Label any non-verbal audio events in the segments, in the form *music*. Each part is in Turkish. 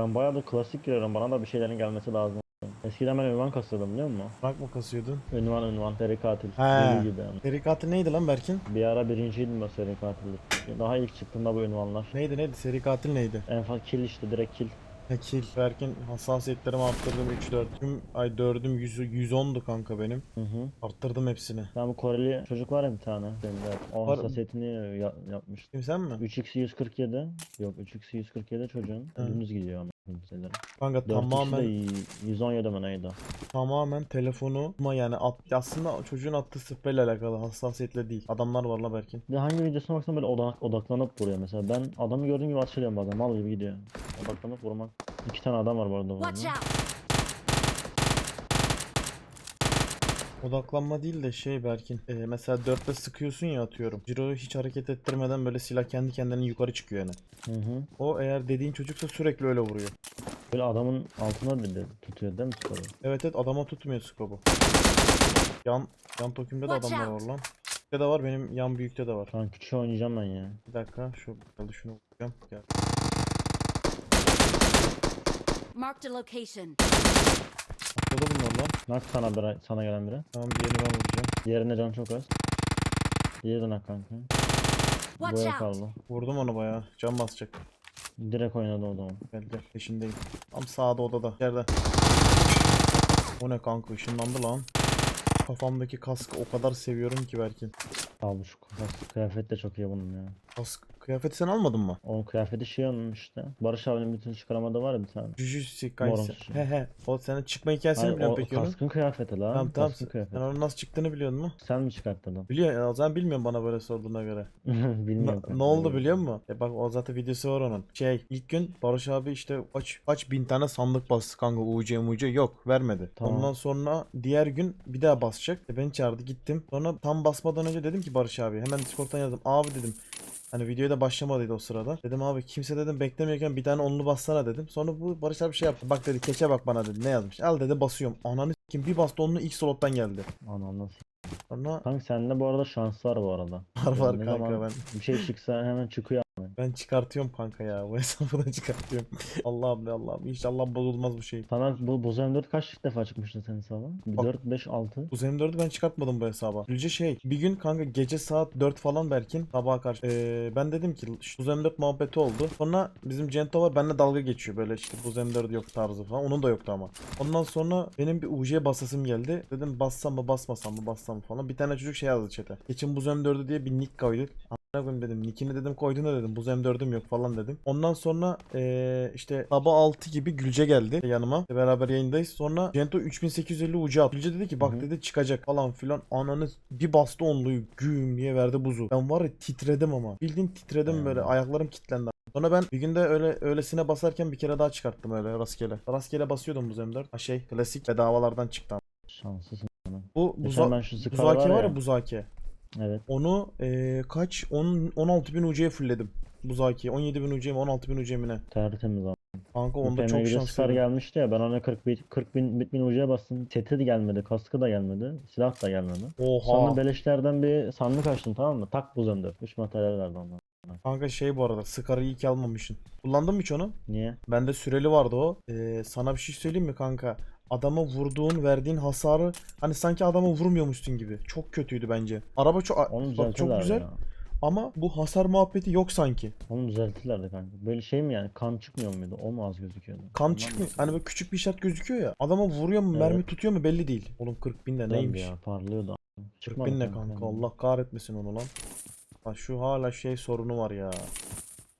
Ben bayağı da klasik giriyorum. Bana da bir şeylerin gelmesi lazım. Eskiden ben ünvan kasıyordum biliyor musun? Bırak mı kasıyordun? Ünvan ünvan. Seri katil. He. Deli gibi yani. Seri katil neydi lan Berkin? Bir ara birinciydim ben seri katilde. Daha ilk çıktığında bu ünvanlar. Neydi neydi? Seri katil neydi? En fazla kill işte direkt kill. Ha kill. Berkin hassasiyetlerimi arttırdım 3-4. Tüm ay 4'üm 100, 110'du kanka benim. Hı hı. Arttırdım hepsini. Ben bu Koreli çocuk var ya bir tane. Benim de o Var- hassasiyetini ya- yapmıştı. Kim sen mi? 3x 147. Yok 3x 147 çocuğun. Dümdüz gidiyor ama. Mesela. Kanka 4x tamamen de y- 117 mi neydi? tamamen telefonu ama yani at, aslında çocuğun attığı spreyle alakalı hassasiyetle değil. Adamlar var la Berkin. Bir de hangi videosuna baksam böyle odak, odaklanıp vuruyor mesela. Ben adamı gördüğüm gibi atışlıyorum bazen. Mal gibi gidiyor. Odaklanıp vurmak. İki tane adam var bu arada Watch burada. out! Odaklanma değil de şey Berkin. e, mesela 4'te sıkıyorsun ya atıyorum. Ciro'yu hiç hareket ettirmeden böyle silah kendi kendine yukarı çıkıyor yani. Hı hı. O eğer dediğin çocuksa sürekli öyle vuruyor. Böyle adamın altına dedi tutuyor değil mi skoru? Evet evet adama tutmuyor skobu. Yan yan tokimde de Watch adamlar var out. lan. Büyükte de var benim yan büyükte de var. Şu an küçüğü oynayacağım ben ya. Bir dakika şu hadi şunu vuracağım. Gel. Marked a location. Atladı bunlar lan. Nak sana biri, sana gelen biri. Tamam diğerini ben vuracağım. Diğerine can çok az. Diğeri de nak kanka. Watch Buraya out! kaldı. Vurdum onu bayağı. Can basacak. Direkt oynadı o zaman. Gel gel peşindeyim. Tam sağda odada. Yerde. O ne kanka ışınlandı lan. Kafamdaki kaskı o kadar seviyorum ki Berkin. Abi şu kafası- kıyafet de çok iyi bunun ya. Kask kıyafeti sen almadın mı? Onun kıyafeti şey işte. Barış abinin bütün çıkaramadığı var ya bir tane. Jujutsu Kaisen. kişi. He he. O senin çıkma hikayesini Hayır, biliyorum o peki onun. kaskın kıyafeti lan. Tamam tamam. Kaskın Sen kıyafeti. onun nasıl çıktığını biliyor musun? Sen mi çıkarttın? Biliyor ya o zaman bilmiyorum bana böyle sorduğuna göre. *laughs* Bilmiyorum. Kanka, ne oldu biliyor musun? E bak o zaten videosu var onun. Şey ilk gün Barış abi işte kaç kaç bin tane sandık bastı kanka UC muc yok vermedi. Tamam. Ondan sonra diğer gün bir daha basacak. E beni çağırdı gittim. Sonra tam basmadan önce dedim ki Barış abi hemen Discord'dan yazdım. Abi dedim Hani videoya da başlamadıydı o sırada. Dedim abi kimse dedim beklemiyorken bir tane onlu bassana dedim. Sonra bu Barış abi şey yaptı. Bak dedi keçe bak bana dedi. Ne yazmış? Al dedi basıyorum. Ananı kim bir bastı onlu ilk slottan geldi. Anam nasıl? Sonra Kanka sende bu arada şans var bu arada. var var Ne kanka zaman ben. Bir şey çıksa hemen çıkıyor. Ben çıkartıyorum kanka ya. Bu *laughs* hesabı da çıkartıyorum. Allah'ım be Allah'ım. İnşallah bozulmaz bu şey. Sana bu Boz M4 kaç defa çıkmıştı senin hesaba? Bak- 4, 5, 6. Bu M4'ü ben çıkartmadım bu hesaba. Gülce şey bir gün kanka gece saat 4 falan Berkin sabaha karşı. Ee, ben dedim ki şu M4 muhabbeti oldu. Sonra bizim Cento var benimle dalga geçiyor böyle işte bu M4 yok tarzı falan. Onun da yoktu ama. Ondan sonra benim bir UC basasım geldi. Dedim bassam mı basmasam mı bassam mı falan. Bir tane çocuk şey yazdı chat'e. Geçin bu M4'ü diye bir nick koyduk. Koyayım dedim. Nickini dedim koydun da dedim. Bu M4'üm yok falan dedim. Ondan sonra ee, işte sabah 6 gibi Gülce geldi yanıma. Beraber yayındayız. Sonra Cento 3850 ucu attı. Gülce dedi ki bak Hı hı. dedi çıkacak falan filan. Ananı bir bastı onluyu güm diye verdi buzu. Ben var ya titredim ama. Bildiğin titredim Hmm. böyle. Ayaklarım kilitlendi. Sonra ben bir günde öyle öylesine basarken bir kere daha çıkarttım öyle rastgele. Rastgele basıyordum bu M4. Ha şey klasik bedavalardan çıktı. Şanslısın. Bu buza buzaki var var ya. ya buzaki. Evet. Onu eee, kaç? 10 16000 UC'ye fullledim. Buzaki 17000 UC'ye mi 16000 UC'ye mi ne? Tertemiz abi. Kanka Bu onda çok şanslıydım. gelmişti ya ben ona 40 bin, 40 bin, bin ucuya bastım. Seti de gelmedi, kaskı da gelmedi, silah da gelmedi. Oha. Sonra beleşlerden bir sandık açtım tamam mı? Tak buz M4. 3 materyal verdi ondan. Kanka şey bu arada Scar'ı iyi ki almamışsın. Kullandın mı hiç onu? Niye? Bende süreli vardı o. Eee, sana bir şey söyleyeyim mi kanka? Adama vurduğun, verdiğin hasarı hani sanki adama vurmuyormuşsun gibi. Çok kötüydü bence. Araba çok Onu bak çok düzeltirler güzel ya. ama bu hasar muhabbeti yok sanki. Onu düzeltirlerdi kanka. Böyle şey mi yani? Kan çıkmıyor muydu? O mu az gözüküyordu? Kan Ondan çıkmıyor. mı? Hani böyle küçük bir işaret gözüküyor ya. Adama vuruyor mu, mermi Evet. tutuyor mu belli değil. Oğlum 40 bin de Güzeldi neymiş? Ya, parlıyordu. 40 Çıkmadı bin ne kanka? Allah kahretmesin onu lan. Bak şu hala şey sorunu var ya.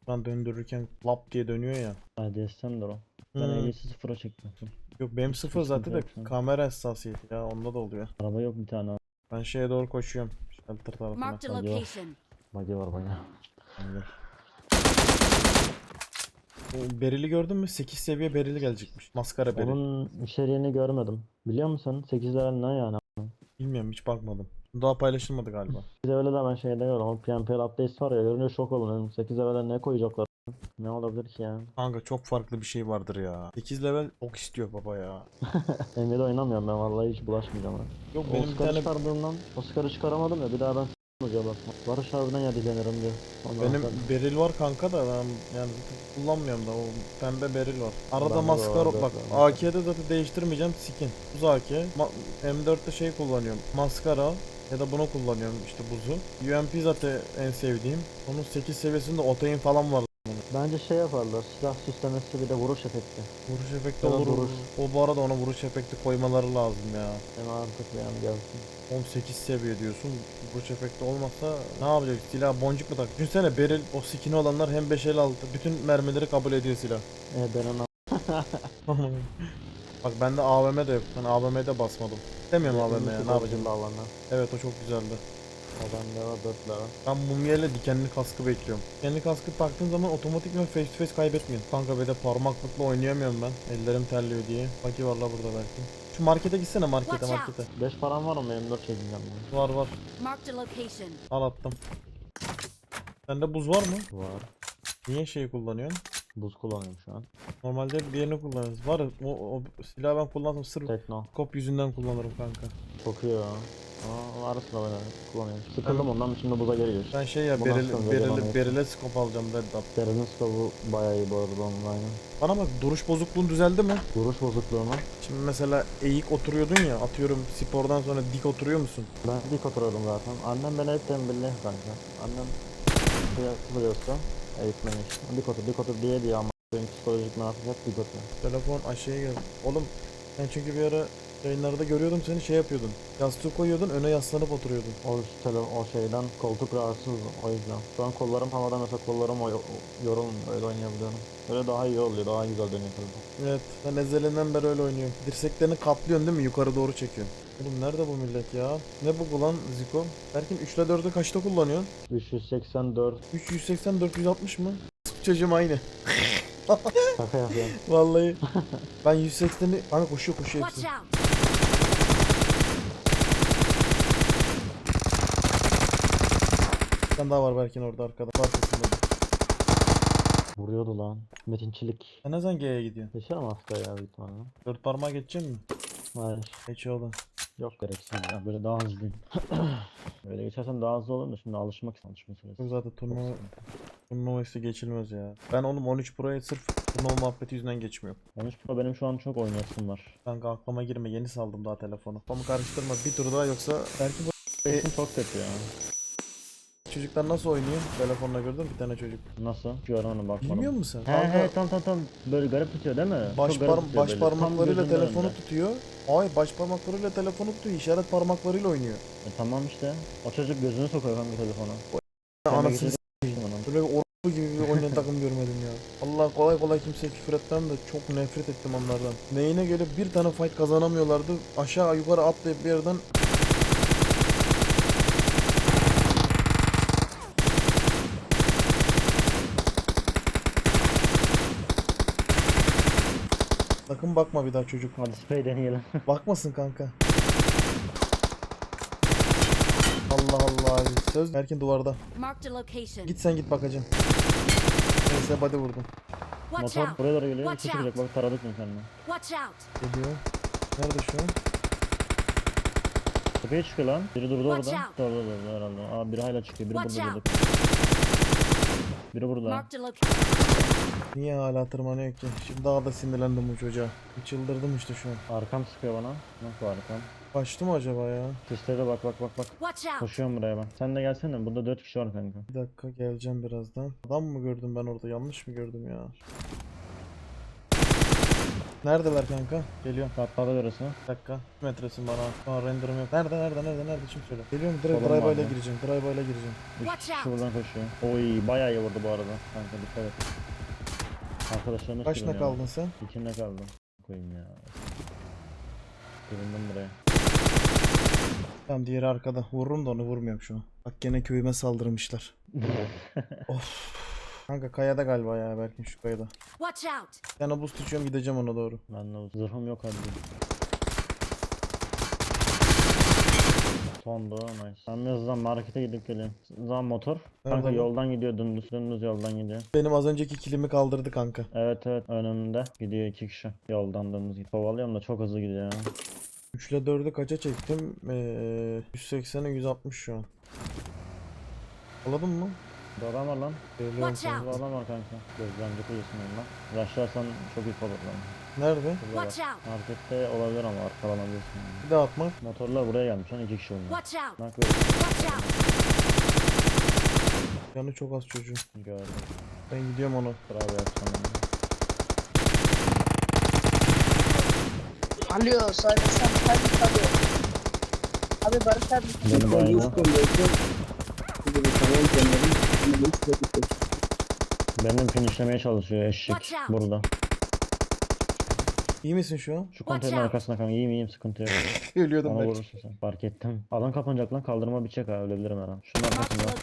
Lan döndürürken lap diye dönüyor ya. ADS'ten de o. Ben Hmm. ehliyeti sıfıra çektim. Yok benim sıfır zaten de kamera hassasiyeti ya onda da oluyor. Araba yok bir tane. Ben şeye doğru koşuyorum. Shelter tarafına. Marked a Hadi yok. location. Bagi var bagi. O Beril'i gördün mü? 8 seviye Berili gelecekmiş. Maskara Beril. Onun içeriğini görmedim. Biliyor musun? 8 level ne yani? Bilmiyorum hiç bakmadım. Daha paylaşılmadı galiba. Bir de öyle de ben şeyde gördüm. O PNPL updates var ya görünce şok. Dedim, 8 level'e ne koyacaklar? Ne olabilir ki ya? Kanka çok farklı bir şey vardır ya. 8 level çok istiyor baba ya. *laughs* Nvidia oynamıyorum ben vallahi hiç bulaşmayacağım. ha. Yok benim bir Oscar'ı tane çıkardığımdan Oscar'ı çıkaramadım ya bir daha ben Hoca bak. Barış abiden ya dilenirim diyor. Ondan Benim sonra- beril var kanka da ben yani kullanmıyorum da o pembe beril var. Arada Bende de maskara var, bak var. AK'de zaten değiştirmeyeceğim skin. Buz AK. Ma- M4'te şey kullanıyorum. Maskara ya da bunu kullanıyorum işte buzu. UMP zaten en sevdiğim. Onun 8 seviyesinde otoin falan var. Bence şey yaparlar. Silah süslemesi bir de vuruş efekti. Vuruş efekti Ya da olur. duruş. O bu arada ona vuruş efekti koymaları lazım ya. En mantıklı yani gelsin. 18 seviye diyorsun. Vuruş efekti olmazsa ne yapacak? Silah boncuk mu tak? Düşünsene Beril o skin'i olanlar hem 556 bütün mermileri kabul ediyor silah. E ben ona *laughs* Bak bende AVM de yok. Ben AVM'de basmadım. Demiyorum AVM ya ne yapacağım? Davranlar. Evet o çok güzeldi. Bende var dörtle var. Ben mumyayla dikenli kaskı bekliyorum. Dikenli kaskı taktığın zaman otomatikman face to face kaybetmiyorsun. Kanka bir de parmaklıkla oynayamıyorum ben. Ellerim terliyor diye. Baki var la burada belki. Şu markete gitsene markete markete. 5 param var mı? M4 çekeceğim ben. Var var. Al attım. Sende buz var mı? Var. Niye şeyi kullanıyorsun? Buz kullanıyorum şu an. Normalde diğerini kullanırız. Var o, o silahı ben kullansam sırf Tekno. kop yüzünden kullanırım kanka. Çok iyi ya. Aa, arasında ben kullanıyorum. Sıkıldım ondan şimdi buza geri geç. Ben şey ya Bundan bereli, sonra bereli, devam berile scope alacağım Red Dot. Derinin scope'u bayağı iyi bu arada aynen. Bana bak duruş bozukluğun düzeldi mi? Vuruş bozukluğunu. Şimdi mesela eğik oturuyordun ya atıyorum spordan sonra dik oturuyor musun? Ben dik oturuyordum zaten. Annem beni hep tembelli kanka. Annem suya kılıyorsa eğitmeni işte. Dik otur dik otur diye diye ama benim psikolojik ne yapacak dik otur. Telefon aşağıya geldi. Oğlum ben çünkü bir ara yayınlarda görüyordum seni şey yapıyordun. Yastığı koyuyordun öne yaslanıp oturuyordun. O, tele, o şeyden koltuk rahatsız o yüzden. Şu an kollarım havada mesela kollarım o, yorulmuyor öyle oynayabiliyorum. Öyle daha iyi oluyor daha güzel dönüyor tabii. Evet ben ezelinden beri öyle oynuyorum. Dirseklerini kaplıyorsun değil mi? Yukarı doğru çekiyorsun. Oğlum nerede bu millet ya? Ne bu lan Ziko? Berkin 3 ile 4'ü kaçta kullanıyorsun? 384 380 460 mı? Çocuğum aynı. *laughs* şaka yapıyorum. Vallahi. ben 180'i... Kanka koşuyor koşuyor Watch hepsi. out. Tane daha var Berkin orada arkada. Arkasında. Vuruyordu lan. Metinçilik. Sen ne zaman G'ye gidiyorsun? Geçer mi hafta ya büyük ihtimalle? Dört parmağa geçecek mi? Hayır. Geç oğlum. Yok gereksiz ya böyle daha hızlıyım. *clears throat* Böyle geçersen daha hızlı olur da şimdi alışmak için alışma süresi. Zaten turnuva, turnuva işte geçilmez ya. Ben oğlum 13 Pro'ya sırf turnuva muhabbeti yüzünden geçmiyorum. 13 Pro benim şu an çok oynayasım var. Kanka aklıma girme yeni saldım daha telefonu. Kafamı karıştırma bir tur daha yoksa belki bu Sesim çok kötü ya. Çocuklar nasıl oynuyor? Telefonla gördün mü bir tane çocuk. Nasıl? Görmedim bakmadım. Bilmiyor musun sen? He Kanka, he tam tam tam böyle garip tutuyor değil mi? baş, Çok garip par- tutuyor baş böyle. Tam parmaklarıyla telefonu önünde. tutuyor. Ay baş parmaklarıyla telefonu tutuyor. işaret parmaklarıyla oynuyor. E, tamam işte. O çocuk gözünü sokuyor kanka telefona. Ben Anasını onun. Böyle bir orospu gibi bir oynayan takım görmedim ya. Allah kolay kolay kimseye küfür etmem de çok nefret ettim onlardan. Neyine gelip bir tane fight kazanamıyorlardı. Aşağı yukarı atlayıp bir yerden Sakın bakma bir daha çocuk. Hadi spray deneyelim. *laughs* Bakmasın kanka. Allah Allah. Söz Erkin duvarda. Git sen git bakacağım. Neyse body vurdum. Motor buraya doğru geliyor. İki çıkacak bak taradık mı out. Geliyor. Nerede şu an? Tepeye çıkıyor lan. Biri durdu orada. Durdu durdu herhalde. Aa biri hala çıkıyor. Biri burada durdu. Biri burada. Niye hala tırmanıyor ki? Şimdi daha da sinirlendim bu çocuğa. Bir çıldırdım işte şu an. Arkam sıkıyor bana. Nasıl arkam? Kaçtı mı acaba ya? Sislere bak bak bak bak. Koşuyorum buraya ben. Sen de gelsene. Burada 4 kişi var kanka. Bir dakika geleceğim birazdan. Adam mı gördüm ben orada? Yanlış mı gördüm ya? Neredeler kanka? Geliyor. Patladı orası. Bir dakika. Metresin bana. Şu an renderım yok. Nerede nerede nerede nerede? Şimdi söyle. Geliyorum direkt drive ile gireceğim. Drive ile gireceğim. 3 Watch kişi out. buradan koşuyor. Oy bayağı iyi vurdu bu arada. Kanka dikkat et. Arkadaşlarını Kaçta sürünüyor. kaldın sen? İkinde kaldım. Koyayım ya. Süründüm buraya. Tamam diğeri arkada. Vururum da onu vurmuyorum şu an. Bak gene köyüme saldırmışlar. *laughs* of. Kanka kayada galiba ya Berkin şu kayada. Watch out. Yani boost içiyorum gideceğim ona doğru. Ben de zırhım yok hadi. Sondu nice. Ben birazdan markete gidip geleyim. Zaman motor. Kanka yoldan gidiyor dümdüz dümdüz yoldan gidiyor. Benim az önceki kilimi kaldırdı kanka. Evet evet önümde gidiyor iki kişi. Yoldan dümdüz gidiyor. Kovalıyorum da çok hızlı gidiyor ya. 3 ile 4'ü kaça çektim? Ee, 180'e 160 şu an. Anladın mı? Bir adam var lan. Watch kanka. Bir adam var kanka. Gözlemci kulesindeyim lan. Rushlarsan çok iyi olur lan. Nerede? Burada Watch out! Markette olabilir ama arkalanabilirsin. yani. Bir daha atma. Motorlar buraya gelmiş lan iki kişi oynuyor. Watch out! Bak böyle Watch out! Yanı çok az çocuğu. gördüm. Ben gidiyorum onu. Bravo yapsana. Alo, sen sen hadi hadi. Abi Barış abi. Benim aynı. Benim finishlemeye çalışıyor eşek burada. İyi misin şu an? Şu konteynerin arkasına kanka iyiyim iyiyim sıkıntı yok. *laughs* Ölüyordum Bana belki. vurursun sen. Fark ettim. Alan kapanacak lan kaldırma bir çek ha ölebilirim her an. Şunun arkasında.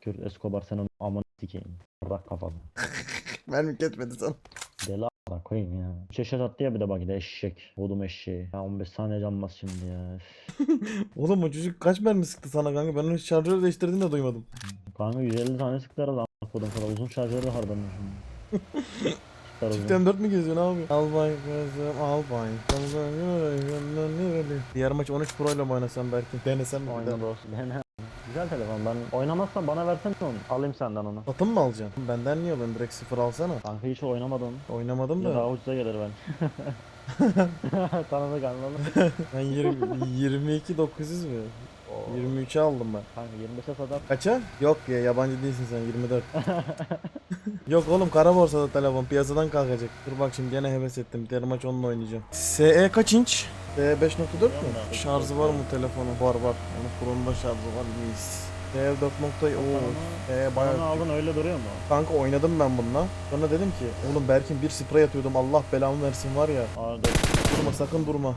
Kürt Escobar sen onu aman dikeyim. Bırak kafalı. *laughs* Mermi ketmedi sana. Deli a**a koyayım ya. Çeşit attı ya bir de bak de eşek. Vurdum eşeği. Ya 15 saniye can bas şimdi ya. *laughs* Oğlum o çocuk kaç mermi sıktı sana kanka? Ben onun hiç şarjörü değiştirdiğini de duymadım. Kanka 150 tane sıktı herhalde a**a kodum kadar. Uzun şarjörü de hardanıyor şimdi. Çıkar uzun. Çift M4 mi geziyorsun abi? Albay kızım albay. Diğer maç 13 Pro ile mi oynasam belki? Denesem mi? Oyna dostum. Dene. Güzel telefon. Ben oynamazsam bana versene onu. Alayım senden onu. Satın mı alacaksın? Benden niye alıyorsun? Direkt sıfır alsana. Kanka hiç oynamadım. Oynamadım Ya da. daha ucuza gelir ben. *laughs* *laughs* Tanıdık anladın. Ben 20, 22 900 mü? 23'e aldım ben. Kanka 25'e satar. Kaça? Yok ya yabancı değilsin sen 24. *laughs* Yok oğlum kara borsada telefon piyasadan kalkacak. Dur bak şimdi gene heves ettim. Diğer maç onunla oynayacağım. SE kaç inç? SE 5.4 mü? Şarjı var mı telefonu? Var var. Onun kurulumda şarjı var miyiz? SE 4. Oo. SE Onu bayağı aldın öyle duruyor mu? Kanka oynadım ben bununla. Sonra dedim ki oğlum Berkin bir sprey atıyordum Allah belamı versin var ya. Aa, dur. Durma sakın durma.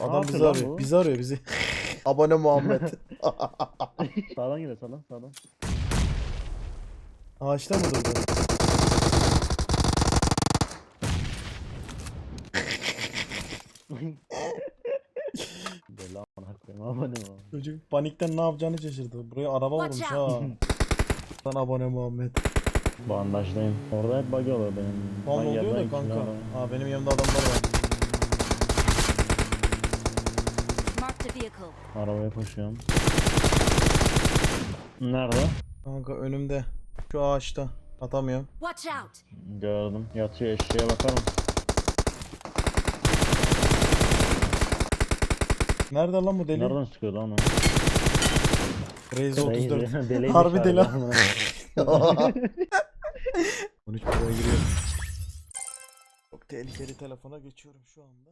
Adam yapıyor bizi lan arıyor. bu? Bizi arıyor bizi. *laughs* Abone Muhammed. *laughs* sağdan gidelim sağdan sağdan. Ağaçta mı durdu? *laughs* Deli amına koyayım abone ol. Çocuk panikten ne yapacağını şaşırdı. Buraya araba Watch vurmuş ha. Sana abone Muhammed. Bandajdayım. Orada hep bug olur benim. Tamam Ben oluyor yerden da kanka. ikiler alayım. Aa benim yanımda adamlar var. Marked a vehicle. Arabaya koşuyorum. Nerede? Kanka önümde. Şu ağaçta. Atamıyorum. Watch out! Gördüm. Yatıyor eşeğe bakar mısın? Nerede lan bu deli? Nereden sıkıyor lan o? Raze 34. *laughs* Deli- Harbi deliymiş deli. amına koyayım. 13 Pro'ya giriyorum. Çok tehlikeli telefona geçiyorum şu anda.